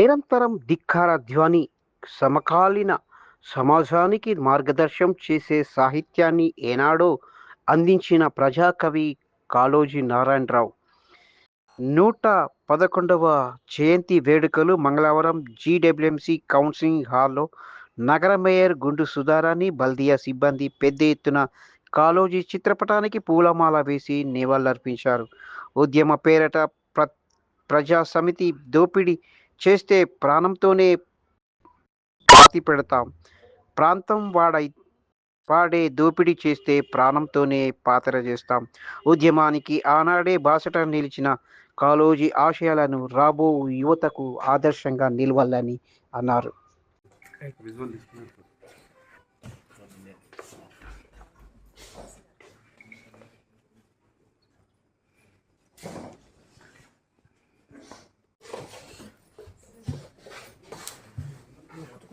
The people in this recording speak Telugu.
నిరంతరం ధిక్కార ధ్వని సమకాలీన సమాజానికి మార్గదర్శనం చేసే సాహిత్యాన్ని ఏనాడో అందించిన ప్రజాకవి కాళోజీ నారాయణరావు. నూట పదకొండవ జయంతి వేడుకలు మంగళవారం జీడబ్ల్యూఎంసీ కౌన్సిలింగ్ హాల్లో నగర మేయర్ గుండు సుధారాణి బల్దియా సిబ్బంది పెద్ద ఎత్తున కాళోజీ చిత్రపటానికి పూలమాల వేసి నివాళులర్పించారు. ఉద్యమ పేరట ప్ర ప్రజా సమితి దోపిడీ చేస్తే ప్రాణంతోనే పాతి పెడతాం. ప్రాంతం వాడై వాడే దోపిడీ చేస్తే ప్రాణంతోనే పాతర చేస్తాం. ఉద్యమానికి ఆనాడే బాసట నిలిచిన కాళోజీ ఆశయాలను రాబో యువతకు ఆదర్శంగా నిలవాలని అన్నారు.